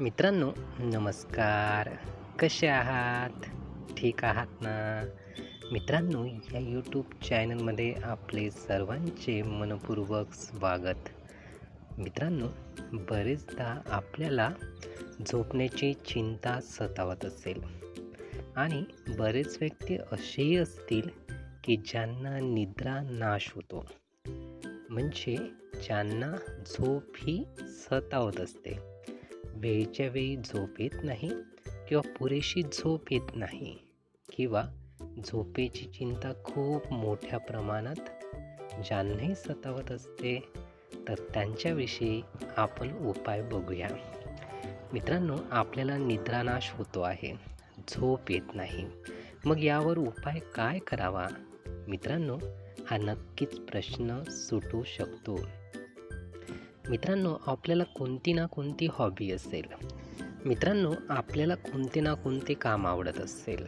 मित्रांनो नमस्कार. कसे आहात? ठीक आहात ना? मित्रांनो या यूट्यूब चॅनलमध्ये आपले सर्वांचे मनपूर्वक स्वागत. मित्रांनो बरेचदा आपल्याला झोपण्याची चिंता सतावत असेल. आणि बरेच व्यक्ती असेही असतील की ज्यांना निद्रा नाश होतो. म्हणजे ज्यांना झोप ही सतावत असते. वेळच्या वेळी झोप येत नाही किंवा पुरेशी झोप येत नाही किंवा झोपेची चिंता खूप मोठ्या प्रमाणात ज्यांनाही सतावत असते तर त्यांच्याविषयी आपण उपाय बघूया. मित्रांनो आपल्याला निद्रानाश होतो आहे झोप येत नाही. मग यावर उपाय काय करावा? मित्रांनो हा नक्कीच प्रश्न सुटू शकतो. मित्रांनो आपल्याला कोणती ना कोणती हॉबी असेल. मित्रांनो आपल्याला कोणते ना कोणते काम आवडत असेल.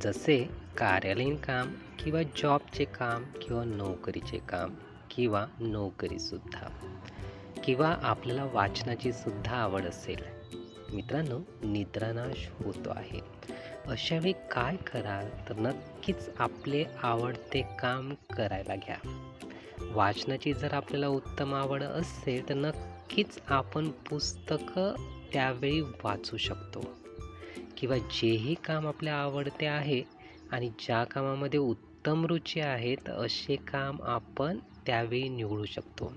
जसे कार्यालयीन काम किंवा जॉबचे काम किंवा नोकरीचे काम किंवा नोकरीसुद्धा किंवा आपल्याला वाचनाची सुद्धा आवड असेल. मित्रांनो निद्रानाश होतो आहे. अशावेळी काय कराल? तर नक्कीच आपले आवडते काम करायला घ्या. वाचनाची जर आपल्याला उत्तम आवड असेल तर नक्कीच आपण पुस्तकं त्यावेळी वाचू शकतो. किंवा जेही काम आपल्या आवडते आहे आणि ज्या कामामध्ये उत्तम रुची आहे तर असे काम आपण त्यावेळी निवडू शकतो.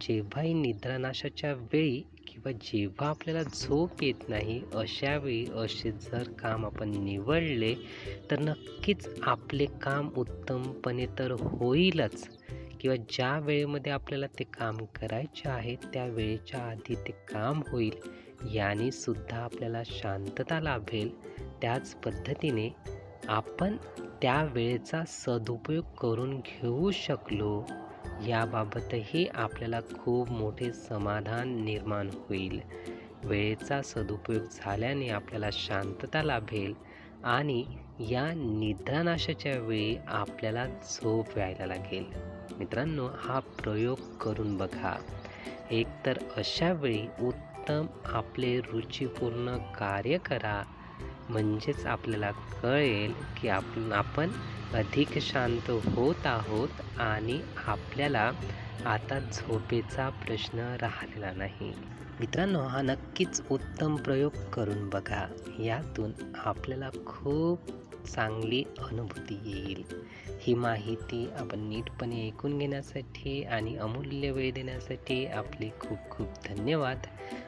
जेव्हाही निद्रानाशाच्या वेळी किंवा जेव्हा आपल्याला झोप येत नाही अशा वेळी असे जर काम आपण निवडले तर नक्कीच आपले काम उत्तमपणे तर होईलच. किंवा ज्या वेळेमध्ये आपल्याला ते काम करायचे आहे त्या वेळेच्या आधी ते काम होईल याने सुद्धा आपल्याला शांतता लाभेल. त्याच पद्धतीने आपण त्या वेळेचा सदुपयोग करून घेऊ शकलो याबाबतही आपल्याला खूप मोठे समाधान निर्माण होईल. वेळेचा सदुपयोग झाल्याने आपल्याला शांतता लाभेल आणि या निद्रानाशाच्या वेळी आपल्याला झोप यायला लागेल. मित्रांनो हा प्रयोग करून बघा. एकतर अशा वेळी उत्तम आपले रुचीपूर्ण कार्य करा. म्हणजेच आपल्याला कळेल की आपण आपण अधिक शांत होत आहोत आणि आपल्याला आता झोपेचा प्रश्न राहिलेला नाही. मित्रांनो हा नक्कीच उत्तम प्रयोग करून बघा. यातून आपल्याला खूप चांगली अनुभूती येईल. ही माहिती आपण नीटपणे ऐकून घेण्यासाठी आणि अमूल्य वेळ देण्यासाठी आपले खूप खूप धन्यवाद.